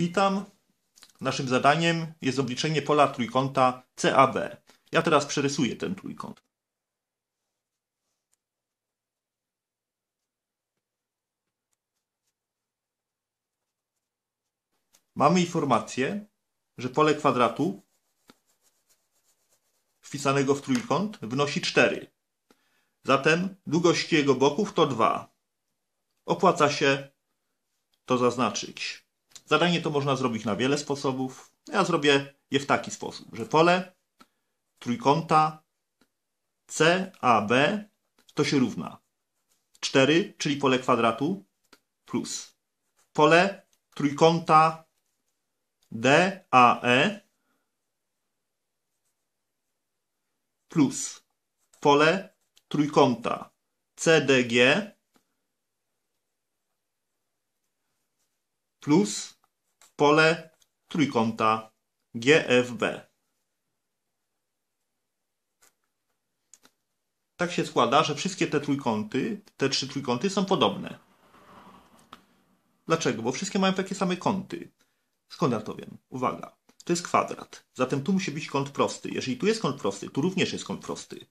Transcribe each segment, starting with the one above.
Witam. Naszym zadaniem jest obliczenie pola trójkąta CAB. Ja teraz przerysuję ten trójkąt. Mamy informację, że pole kwadratu wpisanego w trójkąt wynosi 4. Zatem długość jego boków to 2. Opłaca się to zaznaczyć. Zadanie to można zrobić na wiele sposobów. Ja zrobię je w taki sposób, że pole trójkąta CAB to się równa. 4, czyli pole kwadratu, plus. Pole trójkąta DAE plus. Pole trójkąta CDG plus pole trójkąta GFB. Tak się składa, że wszystkie te trójkąty, te trzy trójkąty są podobne. Dlaczego? Bo wszystkie mają takie same kąty. Skąd ja to wiem? Uwaga, to jest kwadrat. Zatem tu musi być kąt prosty. Jeżeli tu jest kąt prosty, tu również jest kąt prosty.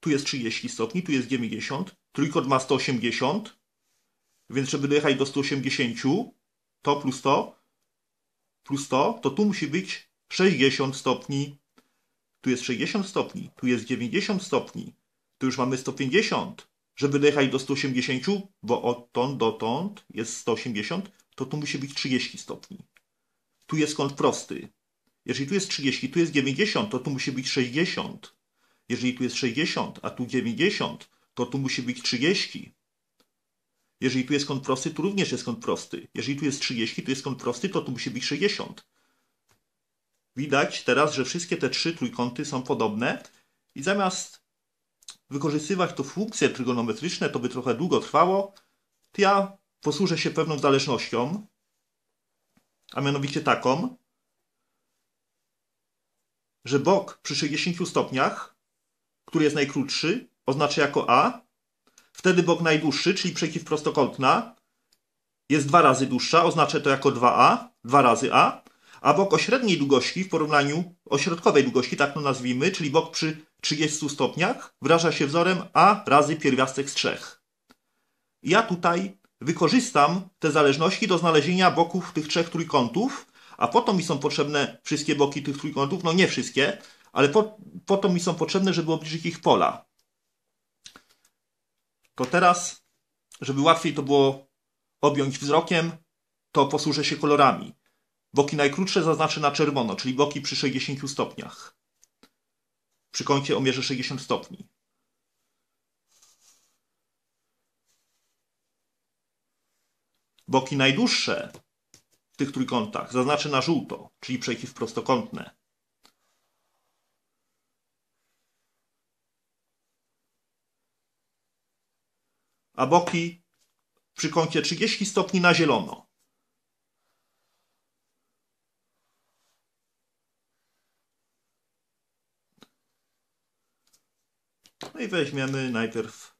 Tu jest 30 stopni, tu jest 90. Trójkąt ma 180. Więc żeby dojechać do 180, to plus to, plus to, to tu musi być 60 stopni. Tu jest 60 stopni, tu jest 90 stopni. Tu już mamy 150. Żeby dojechać do 180, bo odtąd dotąd jest 180, to tu musi być 30 stopni. Tu jest kąt prosty. Jeżeli tu jest 30, tu jest 90, to tu musi być 60. Jeżeli tu jest 60, a tu 90, to tu musi być 30. Jeżeli tu jest kąt prosty, tu również jest kąt prosty. Jeżeli tu jest 30, tu jest kąt prosty, to tu musi być 60. Widać teraz, że wszystkie te trzy trójkąty są podobne i zamiast wykorzystywać to funkcje trygonometryczne, to by trochę długo trwało, to ja posłużę się pewną zależnością, a mianowicie taką, że bok przy 60 stopniach, który jest najkrótszy, oznacza jako A, wtedy bok najdłuższy, czyli przeciwprostokątna, jest dwa razy dłuższa, oznacza to jako 2A, dwa razy A, a bok o średniej długości w porównaniu o środkowej długości, tak to nazwijmy, czyli bok przy 30 stopniach, wyraża się wzorem A razy pierwiastek z 3. Ja tutaj wykorzystam te zależności do znalezienia boków tych trzech trójkątów, a po to mi są potrzebne wszystkie boki tych trójkątów, no nie wszystkie, ale po, po to mi są potrzebne, żeby obliczyć ich pola. To teraz, żeby łatwiej to było objąć wzrokiem, to posłużę się kolorami. Boki najkrótsze zaznaczę na czerwono, czyli boki przy 60 stopniach. Przy kącie o mierze 60 stopni. Boki najdłuższe w tych trójkątach zaznaczę na żółto, czyli przeciwprostokątne. A boki przy kącie 30 stopni na zielono. No i weźmiemy najpierw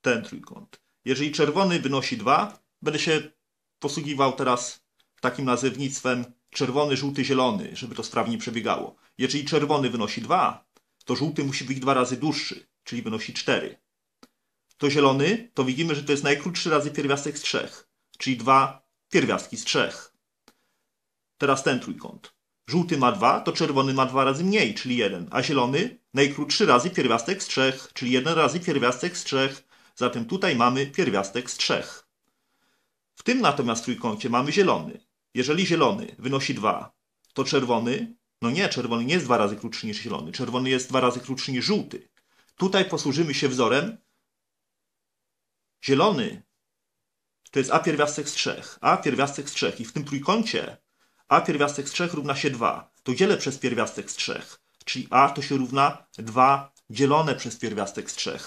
ten trójkąt. Jeżeli czerwony wynosi 2, będę się posługiwał teraz takim nazewnictwem czerwony, żółty, zielony, żeby to sprawnie przebiegało. Jeżeli czerwony wynosi 2, to żółty musi być dwa razy dłuższy, czyli wynosi 4. To zielony, to widzimy, że to jest najkrótszy razy pierwiastek z 3, czyli dwa pierwiastki z 3. Teraz ten trójkąt. Żółty ma 2, to czerwony ma 2 razy mniej, czyli 1, a zielony najkrótszy razy pierwiastek z 3, czyli 1 razy pierwiastek z 3. Zatem tutaj mamy pierwiastek z 3. W tym natomiast trójkącie mamy zielony. Jeżeli zielony wynosi 2, to czerwony, no nie, czerwony nie jest dwa razy krótszy niż zielony. Czerwony jest dwa razy krótszy niż żółty. Tutaj posłużymy się wzorem. Zielony to jest a pierwiastek z 3, a pierwiastek z 3 i w tym trójkącie a pierwiastek z 3 równa się 2. To dzielę przez pierwiastek z 3, czyli a to się równa 2 dzielone przez pierwiastek z 3.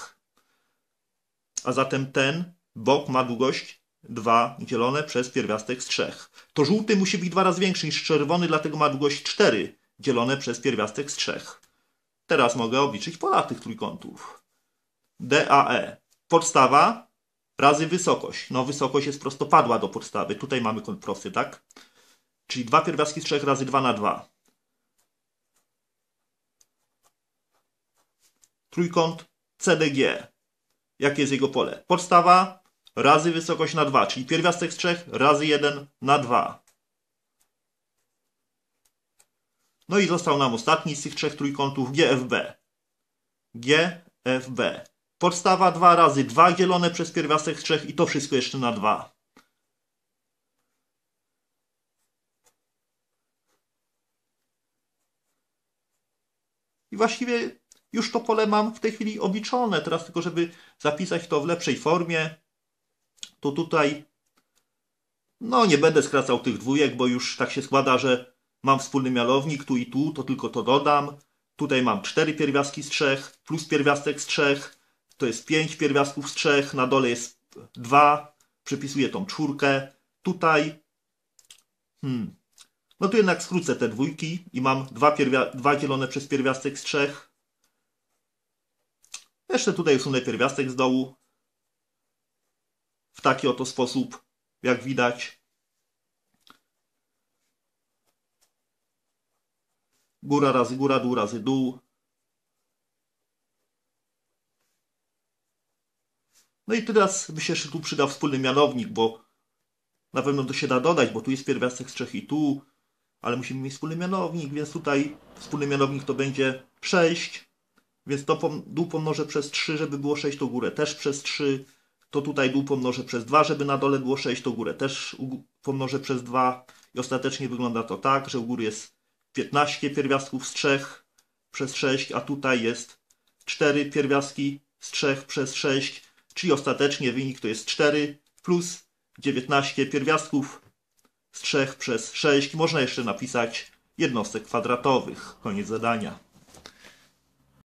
A zatem ten bok ma długość 2 dzielone przez pierwiastek z 3. To żółty musi być dwa razy większy niż czerwony, dlatego ma długość 4 dzielone przez pierwiastek z 3. Teraz mogę obliczyć pola tych trójkątów. DAE. Podstawa razy wysokość. No wysokość jest prostopadła do podstawy. Tutaj mamy kąt prosty, tak? czyli dwa pierwiastki z 3 razy 2 na 2. Trójkąt CDG. Jakie jest jego pole? Podstawa razy wysokość na 2, czyli pierwiastek z 3 razy 1 na 2. No i został nam ostatni z tych trzech trójkątów GFB. GFB. Podstawa 2 razy 2 dzielone przez pierwiastek z 3 i to wszystko jeszcze na 2. I właściwie już to pole mam w tej chwili obliczone. Teraz tylko, żeby zapisać to w lepszej formie, to tutaj no nie będę skracał tych dwójek, bo już tak się składa, że mam wspólny mianownik tu i tu, to tylko to dodam. Tutaj mam cztery pierwiastki z trzech, plus pierwiastek z trzech, to jest pięć pierwiastków z trzech, na dole jest dwa, przypisuję tą czwórkę. Tutaj, hmm, no tu jednak skrócę te dwójki i mam dwa, pierwia- dwa dzielone przez pierwiastek z trzech. Jeszcze tutaj usunę pierwiastek z dołu. W taki oto sposób, jak widać. Góra razy góra, dół razy dół. No i teraz by się jeszcze tu przydał wspólny mianownik, bo na pewno to się da dodać, bo tu jest pierwiastek z trzech i tu, ale musimy mieć wspólny mianownik, więc tutaj wspólny mianownik to będzie 6, więc to pom- dół pomnożę przez 3, żeby było 6, to górę też przez 3, to tutaj dół pomnożę przez 2, żeby na dole było 6, to górę też pomnożę przez 2 i ostatecznie wygląda to tak, że u góry jest 15 pierwiastków z 3 przez 6, a tutaj jest 4 pierwiastki z 3 przez 6, czyli ostatecznie wynik to jest 4 plus 19 pierwiastków z 3 przez 6. Można jeszcze napisać jednostek kwadratowych. Koniec zadania.